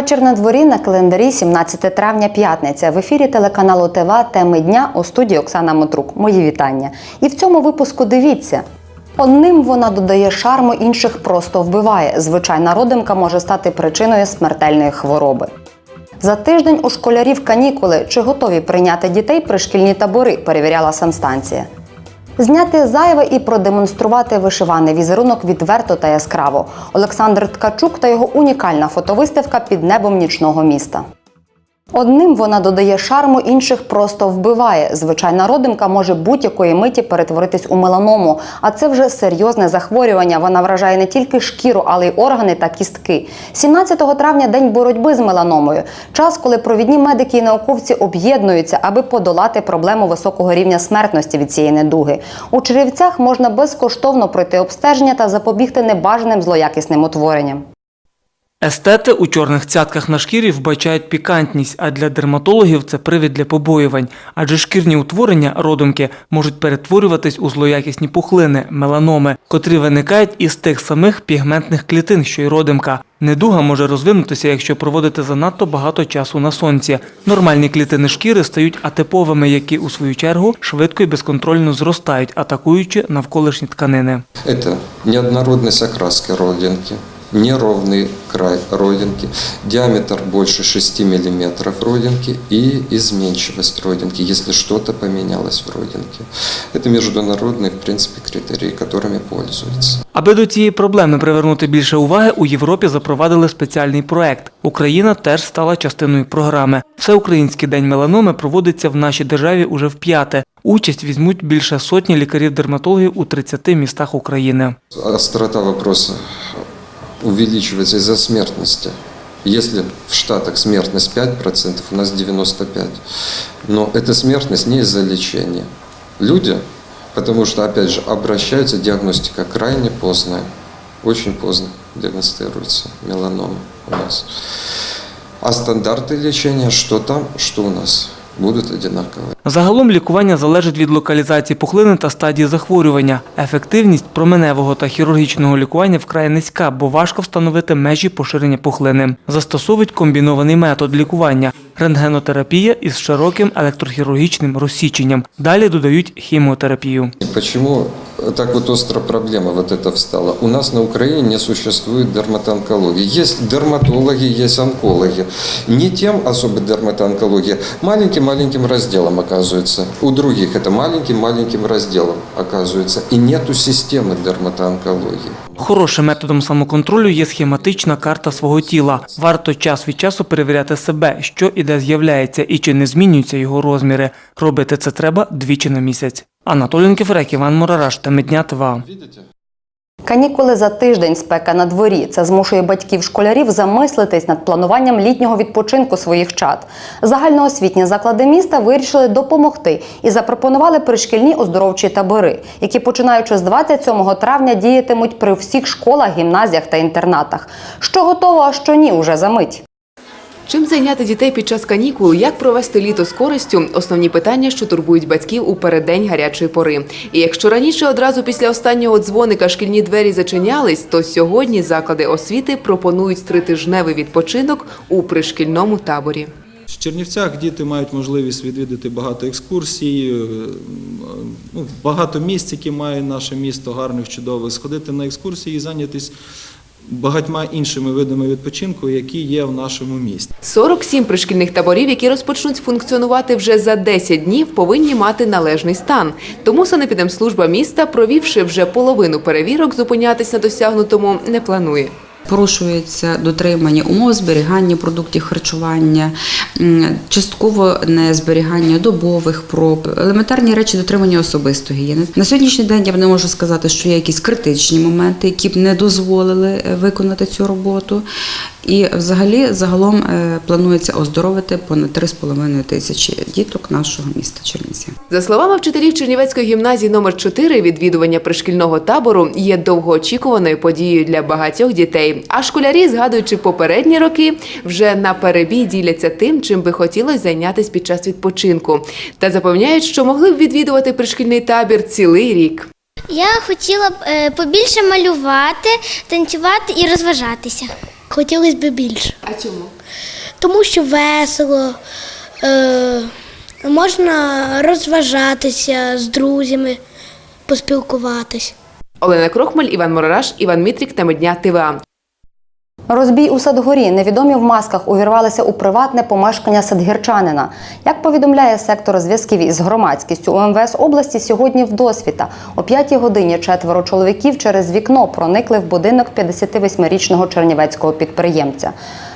Вечір на дворі на календарі 17 травня п'ятниця. В ефірі телеканалу ТВА теми дня у студії Оксана Мотрук. Мої вітання. І в цьому випуску дивіться. Одним вона додає шарму, інших просто вбиває. Звичайна родимка може стати причиною смертельної хвороби. За тиждень у школярів канікули. Чи готові прийняти дітей при шкільні табори? Перевіряла санстанція. Зняти зайве і продемонструвати вишиваний візерунок відверто та яскраво. Олександр Ткачук та його унікальна фотовиставка під небом нічного міста. Одним вона додає шарму, інших просто вбиває. Звичайна родимка може будь-якої миті перетворитись у меланому, а це вже серйозне захворювання. Вона вражає не тільки шкіру, але й органи та кістки. 17 травня день боротьби з меланомою. Час, коли провідні медики і науковці об'єднуються, аби подолати проблему високого рівня смертності від цієї недуги. У Черівцях можна безкоштовно пройти обстеження та запобігти небажаним злоякісним утворенням. Естети у чорних цятках на шкірі вбачають пікантність, а для дерматологів це привід для побоювань. Адже шкірні утворення родимки можуть перетворюватись у злоякісні пухлини, меланоми, котрі виникають із тих самих пігментних клітин, що й родимка. Недуга може розвинутися, якщо проводити занадто багато часу на сонці. Нормальні клітини шкіри стають атиповими, які у свою чергу швидко і безконтрольно зростають, атакуючи навколишні тканини. Это неоднородность окраски родинки, неровный край родинки, диаметр больше 6 мм родинки и изменчивость родинки, если что-то поменялось в родинке. Это международные, в принципе, критерии, которыми пользуются. Аби до цієї проблеми привернути більше уваги, у Європі запровадили спеціальний проект. Україна теж стала частиною програми. Всеукраїнський день меланоми проводиться в нашій державі уже вп'яте. Участь візьмуть більше сотні лікарів-дерматологів у 30 містах України. Острота вопроса увеличивается из-за смертности. Если в Штатах смертность 5%, у нас 95%. Но эта смертность не из-за лечения. Люди, потому что, опять же, обращаются, диагностика крайне поздная, очень поздно диагностируется меланома у нас. А стандарты лечения, что там, что у нас, будут однакові. Загалом лікування залежить від локалізації пухлини та стадії захворювання. Ефективність променевого та хірургічного лікування вкрай низька, бо важко встановити межі поширення пухлини. Застосовують комбінований метод лікування рентгенотерапія із широким електрохірургічним розсіченням. Далі додають хіміотерапію. Почему так вот остро проблема вот эта встала? У нас на Украине не существует дерматоонкологии. Есть дерматологи, есть онкологи. Не тем особо дерматоонкология, маленьким-маленьким разделом оказывается. У других это маленьким-маленьким разделом оказывается. И нету системы дерматоонкологии. Хорошим методом самоконтролю є схематична карта свого тіла. Варто час від часу перевіряти себе, що і де з'являється, і чи не змінюються його розміри. Робити це треба двічі на місяць. Анатолій Нкіферек, Іван Мурараш, теми дня ТВА. Канікули за тиждень спека на дворі. Це змушує батьків школярів замислитись над плануванням літнього відпочинку своїх чад. Загальноосвітні заклади міста вирішили допомогти і запропонували пришкільні оздоровчі табори, які починаючи з 27 травня діятимуть при всіх школах, гімназіях та інтернатах. Що готово, а що ні, уже за мить. Чим зайняти дітей під час канікул, як провести літо з користю – основні питання, що турбують батьків у переддень гарячої пори. І якщо раніше одразу після останнього дзвоника шкільні двері зачинялись, то сьогодні заклади освіти пропонують тритижневий відпочинок у пришкільному таборі. В Чернівцях діти мають можливість відвідати багато екскурсій, е, ну, багато місць, які має наше місто, гарних, чудових, сходити на екскурсії і зайнятися багатьма іншими видами відпочинку, які є в нашому місті. 47 пришкільних таборів, які розпочнуть функціонувати вже за 10 днів, повинні мати належний стан. Тому санепідемслужба міста, провівши вже половину перевірок, зупинятись на досягнутому не планує. Порушується дотримання умов зберігання продуктів харчування, частково не зберігання добових проб, елементарні речі дотримання особистої гігієни. На сьогоднішній день я б не можу сказати, що є якісь критичні моменти, які б не дозволили е, виконати цю роботу. І взагалі загалом е, планується оздоровити понад 3,5 тисячі діток нашого міста Чернівці. За словами вчителів Чернівецької гімназії номер 4 відвідування пришкільного табору є довгоочікуваною подією для багатьох дітей. А школярі, згадуючи попередні роки, вже на перебій діляться тим, чим би хотілося зайнятися під час відпочинку, та запевняють, що могли б відвідувати пришкільний табір цілий рік. Я хотіла б е, побільше малювати, танцювати і розважатися. Хотілося б більше. А чому? Тому що весело, е, можна розважатися з друзями, поспілкуватись. Олена Крохмаль, Іван Морараш, Іван Мітрік, теми дня ТВА. Розбій у Садгорі. Невідомі в масках увірвалися у приватне помешкання садгірчанина. Як повідомляє сектор зв'язків із громадськістю у МВС області, сьогодні в досвіта о 5 годині четверо чоловіків через вікно проникли в будинок 58-річного чернівецького підприємця.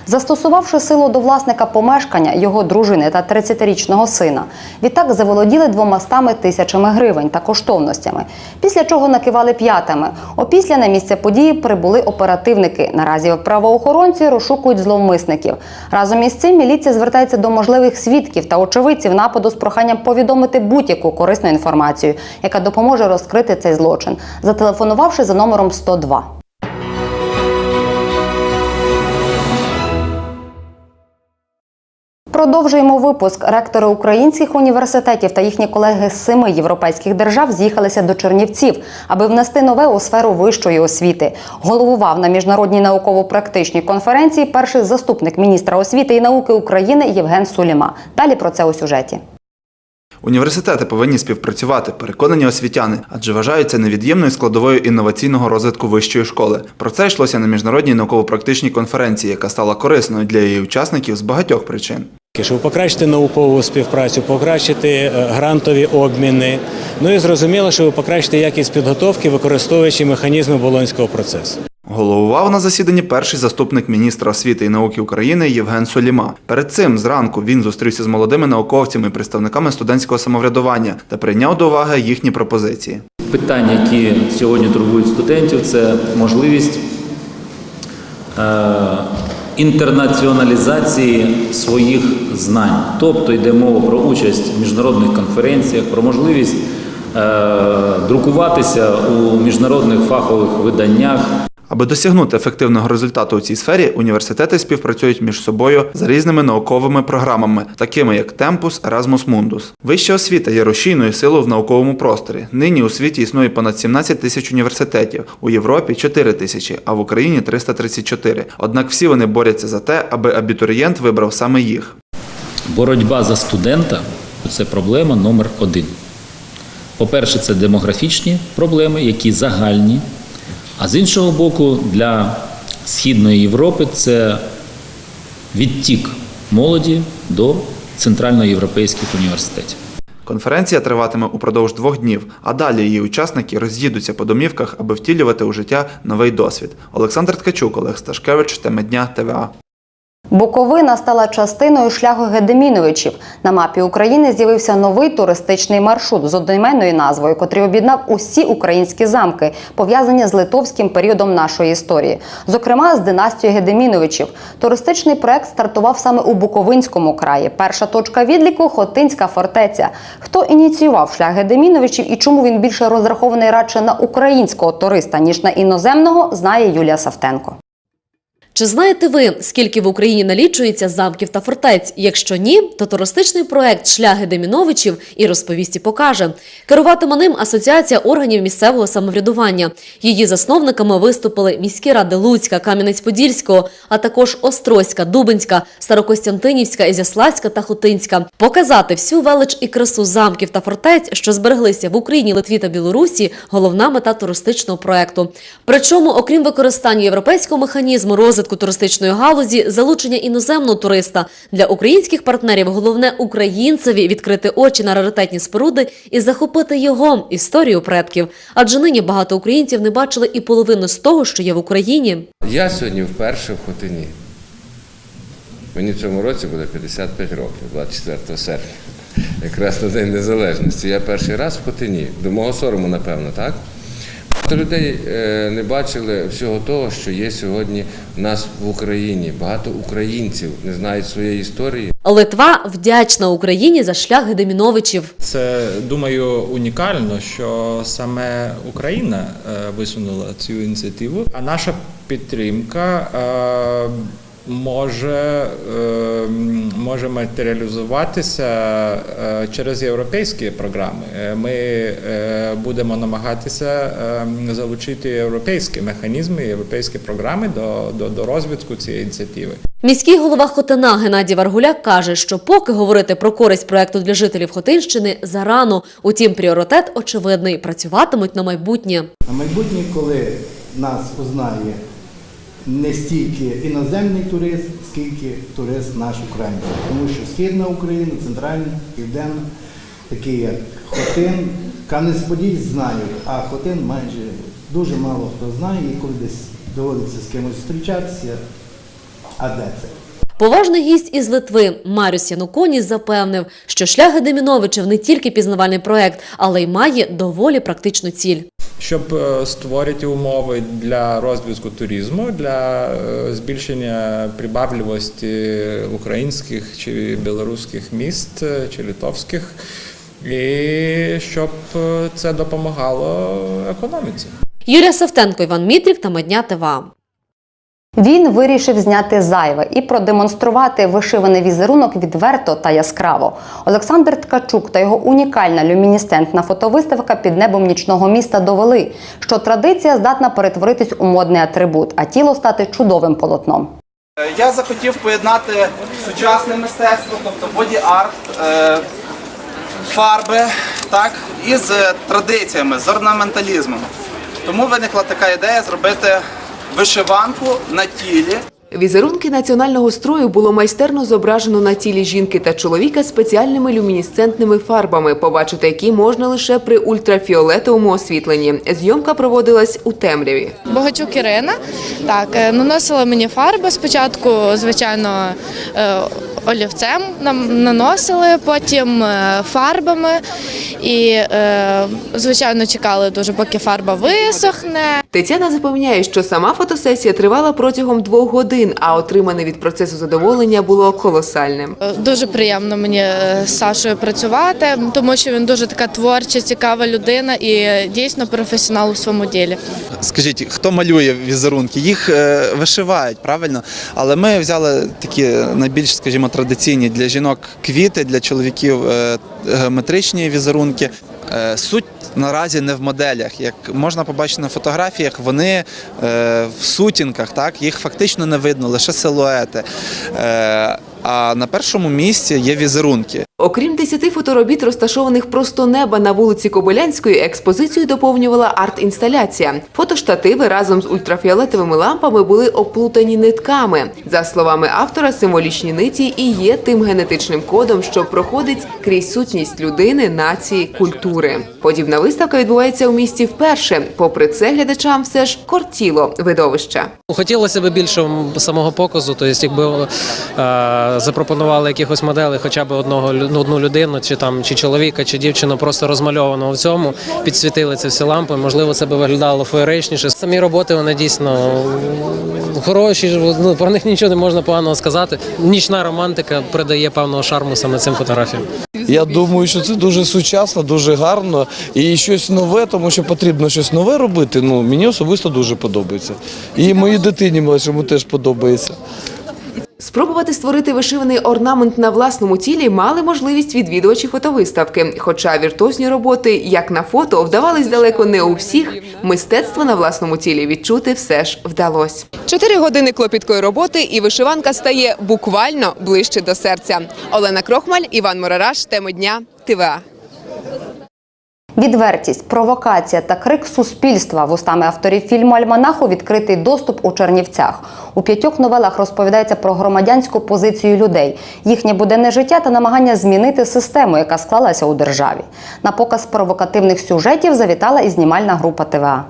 Застосувавши силу до власника помешкання, його дружини та 30-річного сина, відтак заволоділи двомастами тисячами гривень та коштовностями, після чого накивали п'ятами. Опісля на місце події прибули оперативники. Наразі правоохоронці розшукують зловмисників. Разом із цим міліція звертається до можливих свідків та очевидців нападу з проханням повідомити будь-яку корисну інформацію, яка допоможе розкрити цей злочин, зателефонувавши за номером 102. Продовжуємо випуск. Ректори українських університетів та їхні колеги з семи європейських держав з'їхалися до Чернівців, аби внести нове у сферу вищої освіти. Головував на міжнародній науково-практичній конференції перший заступник міністра освіти і науки України Євген Суліма. Далі про це у сюжеті. Університети повинні співпрацювати, переконані освітяни, адже вважаються невід'ємною складовою інноваційного розвитку вищої школи. Про це йшлося на міжнародній науково-практичній конференції, яка стала корисною для її учасників з багатьох причин. Щоб покращити наукову співпрацю, покращити е, грантові обміни. Ну і зрозуміло, щоб покращити якість підготовки, використовуючи механізми болонського процесу. Головував на засіданні перший заступник міністра освіти і науки України Євген Соліма. Перед цим зранку він зустрівся з молодими науковцями і представниками студентського самоврядування та прийняв до уваги їхні пропозиції. Питання, які сьогодні турбують студентів, це можливість е, інтернаціоналізації своїх знань. Тобто йде мова про участь в міжнародних конференціях, про можливість е, друкуватися у міжнародних фахових виданнях. Аби досягнути ефективного результату у цій сфері, університети співпрацюють між собою за різними науковими програмами, такими як Tempus, Erasmus Mundus. Вища освіта є рушійною силою в науковому просторі. Нині у світі існує понад 17 тисяч університетів, у Європі 4 тисячі, а в Україні 334. Однак всі вони борються за те, аби абітурієнт вибрав саме їх. Боротьба за студента це проблема номер один. По-перше, це демографічні проблеми, які загальні. А з іншого боку, для Східної Європи це відтік молоді до центральноєвропейських університетів. Конференція триватиме упродовж двох днів, а далі її учасники роз'їдуться по домівках, аби втілювати у життя новий досвід. Олександр Ткачук, Олег Сташкевич, Теми дня, ТВА. Буковина стала частиною шляху Гедеміновичів. На мапі України з'явився новий туристичний маршрут з одноіменною назвою, котрий об'єднав усі українські замки, пов'язані з литовським періодом нашої історії, зокрема з династією Гедеміновичів. Туристичний проект стартував саме у Буковинському краї. Перша точка відліку Хотинська фортеця. Хто ініціював шлях Гедеміновичів і чому він більше розрахований радше на українського туриста ніж на іноземного, знає Юлія Савтенко. Чи знаєте ви, скільки в Україні налічується замків та фортець? Якщо ні, то туристичний проект Шлях Гедеміновичів і розповісті покаже. Керуватиме ним Асоціація органів місцевого самоврядування. Її засновниками виступили міські ради Луцька, Кам'янець-Подільського, а також Острозька, Дубинська, Старокостянтинівська, Ізяславська та Хотинська. Показати всю велич і красу замків та фортець, що збереглися в Україні, Литві та Білорусі, головна мета туристичного проекту. Причому, окрім використання європейського механізму розвитку туристичної галузі, залучення іноземного туриста для українських партнерів головне українцеві відкрити очі на раритетні споруди і захопити його історію предків. Адже нині багато українців не бачили і половину з того, що є в Україні. Я сьогодні вперше в Хотині. Мені в цьому році буде 55 років, 24 серпня. Якраз на День Незалежності. Я перший раз в Хотині. До мого сорому, напевно, так? Багато людей е, не бачили всього того, що є сьогодні в нас в Україні. Багато українців не знають своєї історії. Литва вдячна Україні за шлях Гедеміновичів. Це думаю унікально, що саме Україна е, висунула цю ініціативу. А наша підтримка е, може, е, може матеріалізуватися е, через європейські програми. Е, Ми е, будемо намагатися е, залучити європейські механізми, європейські програми до, до, до розвитку цієї ініціативи. Міський голова Хотина Геннадій Варгуляк каже, що поки говорити про користь проекту для жителів Хотинщини зарано. Утім, пріоритет очевидний працюватимуть на майбутнє. На майбутнє, коли нас узнає не стільки іноземний турист, скільки турист наш український. Тому що Східна Україна, Центральна, Південна, такі як Хотин, Кам'янець-Поділь знають, а Хотин майже дуже мало хто знає, і коли десь доводиться з кимось зустрічатися, а де це? Поважний гість із Литви Марюс Януконіс запевнив, що шлях Гедеміновичів не тільки пізнавальний проект, але й має доволі практичну ціль. Щоб е, створити умови для розвитку туризму, для е, збільшення прибавливості українських чи білоруських міст е, чи литовських, і щоб це допомагало економіці. Юлія Савтенко, Іван Мітрік та Медня ТВА. Він вирішив зняти зайве і продемонструвати вишиваний візерунок відверто та яскраво. Олександр Ткачук та його унікальна люмінесцентна фотовиставка під небом нічного міста довели, що традиція здатна перетворитись у модний атрибут, а тіло стати чудовим полотном. Я захотів поєднати сучасне мистецтво, тобто боді-арт, е, фарби, так, із традиціями, з орнаменталізмом. Тому виникла така ідея зробити вишиванку на тілі. Візерунки національного строю було майстерно зображено на тілі жінки та чоловіка спеціальними люмінесцентними фарбами, побачити які можна лише при ультрафіолетовому освітленні. Зйомка проводилась у темряві. Богачук Ірина. Так, е, наносила мені фарби. Спочатку, звичайно, е, олівцем нам наносили, потім е, фарбами. І, е, звичайно, чекали дуже, поки фарба висохне. Тетяна запевняє, що сама фотосесія тривала протягом двох годин, а отримане від процесу задоволення було колосальним. Е, Дуже приємно мені з Сашою працювати, тому що він дуже така творча, цікава людина і дійсно професіонал у своєму ділі. Скажіть, хто малює візерунки? Їх вишивають, правильно? Але ми взяли такі найбільш, скажімо, традиційні для жінок квіти, для чоловіків е, геометричні візерунки. Е, Суть наразі не в моделях. Як можна побачити на фотографіях, вони е, в сутінках, так їх фактично не видно, лише силуети. А на першому місці є візерунки. Окрім десяти фоторобіт, розташованих просто неба на вулиці Кобилянської, експозицію доповнювала арт-інсталяція. Фотоштативи разом з ультрафіолетовими лампами були оплутані нитками. За словами автора, символічні ниті і є тим генетичним кодом, що проходить крізь сутність людини, нації, культури. Подібна виставка відбувається у місті вперше. Попри це, глядачам все ж кортіло видовище. Хотілося б більше самого показу, тобто якби е, запропонували якихось моделей, хоча б одного лю- ну, одну людину, чи там чи чоловіка, чи дівчину, просто розмальованого в цьому, підсвітили ці всі лампи. Можливо, це би виглядало феєричніше. Самі роботи вони дійсно хороші. Ну про них нічого не можна поганого сказати. Нічна романтика придає певного шарму саме цим фотографіям. Я думаю, що це дуже сучасно, дуже гарно і щось нове, тому що потрібно щось нове робити. Ну мені особисто дуже подобається. І моїй дитині молодшому теж подобається. Спробувати створити вишиваний орнамент на власному тілі мали можливість відвідувачі фотовиставки. Хоча віртуозні роботи, як на фото, вдавались далеко не у всіх, мистецтво на власному тілі відчути все ж вдалося. Чотири години клопіткої роботи, і вишиванка стає буквально ближче до серця. Олена Крохмаль, Іван Морараш, теми дня, ТВА. Відвертість, провокація та крик суспільства вустами авторів фільму Альманаху відкритий доступ у Чернівцях. У п'ятьох новелах розповідається про громадянську позицію людей, їхнє буденне життя та намагання змінити систему, яка склалася у державі. На показ провокативних сюжетів завітала і знімальна група ТВА.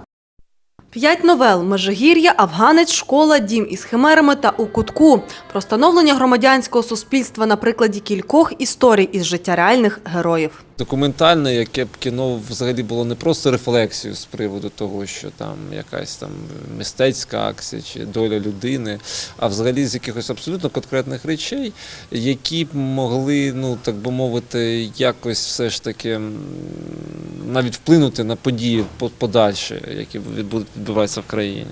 П'ять новел Межигір'я, Афганець, школа, дім із химерами та у кутку про становлення громадянського суспільства на прикладі кількох історій із життя реальних героїв. Документальне, яке б кіно взагалі було не просто рефлексією з приводу того, що там якась там мистецька акція чи доля людини, а взагалі з якихось абсолютно конкретних речей, які б могли, ну так би мовити, якось все ж таки навіть вплинути на події по- подальші, які будуть відбуватися в країні.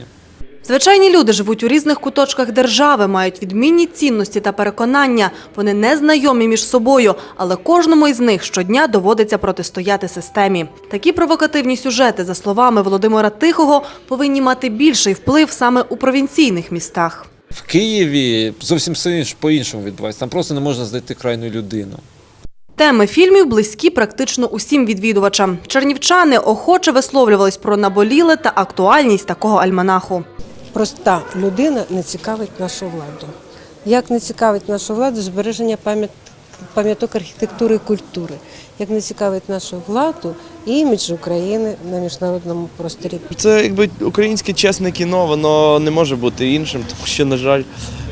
Звичайні люди живуть у різних куточках держави, мають відмінні цінності та переконання. Вони не знайомі між собою, але кожному із них щодня доводиться протистояти системі. Такі провокативні сюжети, за словами Володимира Тихого, повинні мати більший вплив саме у провінційних містах. В Києві зовсім все по-іншому відбувається. Там просто не можна знайти крайню людину. Теми фільмів близькі практично усім відвідувачам. Чернівчани охоче висловлювались про наболіле та актуальність такого альманаху. Проста людина не цікавить нашу владу. Як не цікавить нашу владу збереження пам'ят- пам'яток архітектури і культури, як не цікавить нашу владу імідж України на міжнародному просторі. Це якби українське чесне кіно, воно не може бути іншим, тому що, на жаль,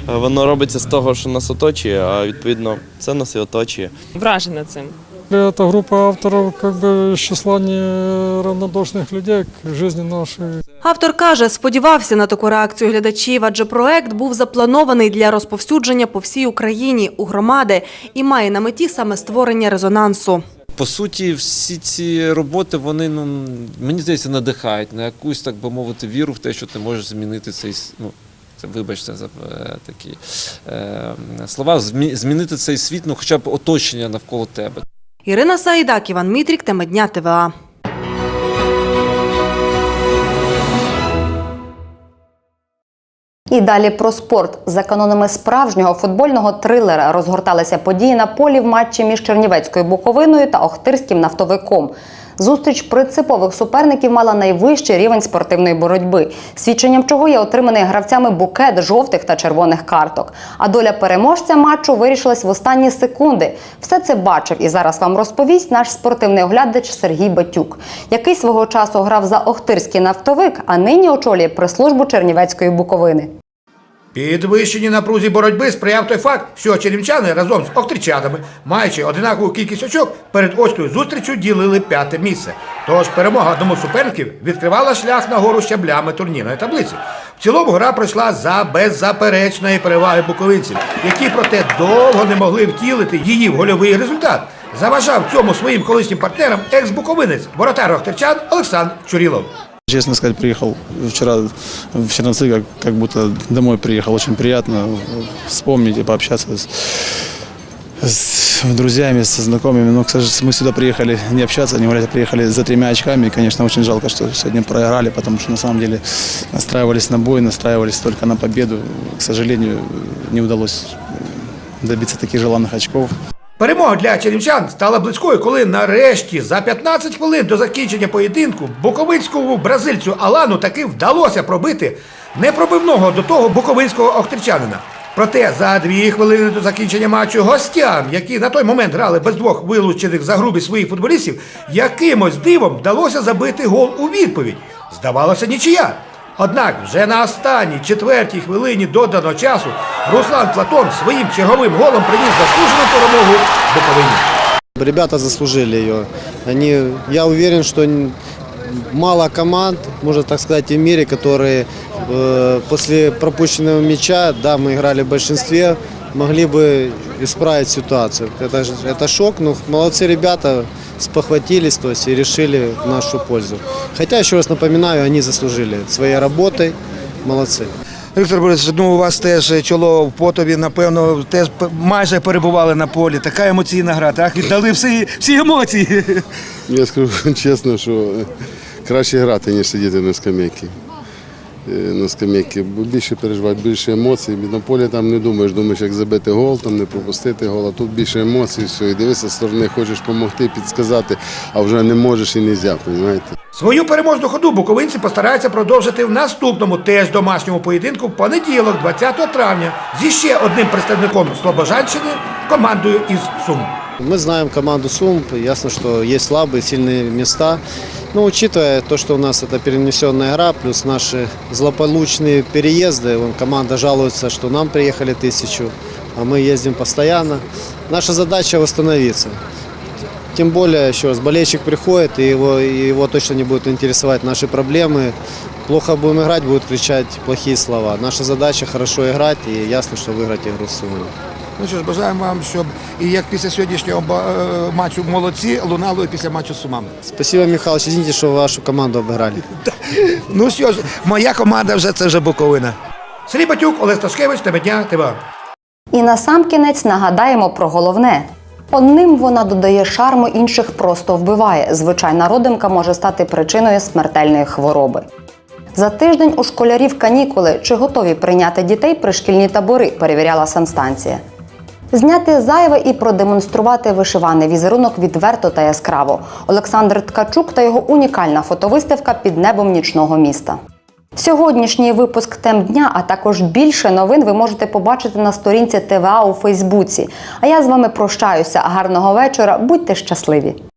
воно робиться з того, що нас оточує, а відповідно це нас і оточує. Вражена цим. Это группа авторов как бы из числа неравнодушных людей к жизни нашей. Автор каже, сподівався на таку реакцію глядачів, адже проект був запланований для розповсюдження по всій Україні у громади і має на меті саме створення резонансу. По суті, всі ці роботи, вони ну мені здається, надихають на якусь, так би мовити, віру в те, що ти можеш змінити цей с- ну. Це вибачте за е, такі е, слова. змі- Змінити цей світ, ну хоча б оточення навколо тебе. Ірина Саїдак, Іван Мітрік, тема дня ТВА. І далі про спорт. За канонами справжнього футбольного трилера розгорталися події на полі в матчі між Чернівецькою Буковиною та Охтирським нафтовиком. Зустріч принципових суперників мала найвищий рівень спортивної боротьби, свідченням чого є отриманий гравцями букет жовтих та червоних карток. А доля переможця матчу вирішилась в останні секунди. Все це бачив і зараз вам розповість наш спортивний оглядач Сергій Батюк, який свого часу грав за Охтирський нафтовик, а нині очолює прес-службу Чернівецької Буковини. Підвищеній напрузі боротьби сприяв той факт, що чернівчани разом з охтричанами, маючи одинакову кількість очок, перед ось тою зустрічю ділили п'яте місце. Тож перемога одному суперників відкривала шлях на гору щаблями турнірної таблиці. В цілому гра пройшла за беззаперечної переваги буковинців, які проте довго не могли втілити її в гольовий результат. Заважав цьому своїм колишнім партнерам екс-буковинець, воротар охтирчан Олександр Чурілов. Честно сказать, приехал вчера в Черновцы, как, как будто домой приехал. Очень приятно вспомнить и пообщаться с, с друзьями, со знакомыми. Но, к сожалению, мы сюда приехали не общаться, не гулять, приехали за тремя очками. И, конечно, очень жалко, что сегодня проиграли, потому что на самом деле настраивались на бой, настраивались только на победу. К сожалению, не удалось добиться таких желанных очков. Перемога для чернівчан стала близькою, коли нарешті за 15 хвилин до закінчення поєдинку буковинському бразильцю Алану таки вдалося пробити непробивного до того буковинського охтирчанина. Проте за дві хвилини до закінчення матчу гостям, які на той момент грали без двох вилучених за грубі своїх футболістів, якимось дивом вдалося забити гол у відповідь. Здавалося, нічия. Однак вже на останній четвертій хвилині доданого часу Руслан Платон своїм черговим голом приніс заслужену перемогу Буковині. Ребята заслужили ее. Они, я уверен, что н- мало команд, можно так сказать, и в мире, которые э, после пропущенного мяча, да, мы играли в большинстве, могли бы исправить ситуацию. Это, ж- это шок, но молодцы ребята, спохватились то есть, и решили в нашу пользу. Хотя, еще раз напоминаю, они заслужили своей работой. Молодцы. Віктор Борисович, ну у вас теж чоло в потові, напевно, теж майже перебували на полі. Така емоційна гра, так? Віддали всі, всі емоції. Я скажу чесно, що краще грати, ніж сидіти на скамейці. Е, На скамейці більше переживати, більше емоцій. На полі там не думаєш, думаєш, як забити гол, там не пропустити гол, а тут більше емоцій, все. І дивишся з сторони, хочеш допомогти, підсказати, а вже не можеш і не можна, розумієте? Свою переможну ходу буковинці постараються продовжити в наступному теж домашньому поєдинку в понеділок, 20 травня, зі ще одним представником Слобожанщини командою із Сум. Мы знаем команду Сум, ясно, что есть слабые, сильные места. Но учитывая то, что у нас это перенесенная игра, плюс наши злополучные переезды, вон команда жалуется, что нам приехали тысячу, а мы ездим постоянно. Наша задача восстановиться. Тем более, еще раз, болельщик приходит, и его, и его точно не будут интересовать наши проблемы. Плохо будем играть, будут кричать плохие слова. Наша задача хорошо играть, и ясно, что выиграть игру с Сумой. Ну що ж, бажаємо вам, щоб і як після сьогоднішнього е, матчу молодці лунало і після матчу з сумами. Спасибо, Михайлович, извините, что вашу команду обыграли. Ну що ж, моя команда вже це вже Буковина. Сергій Батюк, Олег Сташкевич, тебе дня, ТВА. І насамкінець нагадаємо про головне. Одним вона додає шарму, інших просто вбиває. Звичайна родимка може стати причиною смертельної хвороби. За тиждень у школярів канікули чи готові прийняти дітей при шкільні табори, перевіряла санстанція. Зняти зайве і продемонструвати вишиваний візерунок відверто та яскраво. Олександр Ткачук та його унікальна фотовиставка під небом нічного міста. Сьогоднішній випуск тем дня, а також більше новин ви можете побачити на сторінці ТВА у Фейсбуці. А я з вами прощаюся. Гарного вечора, будьте щасливі!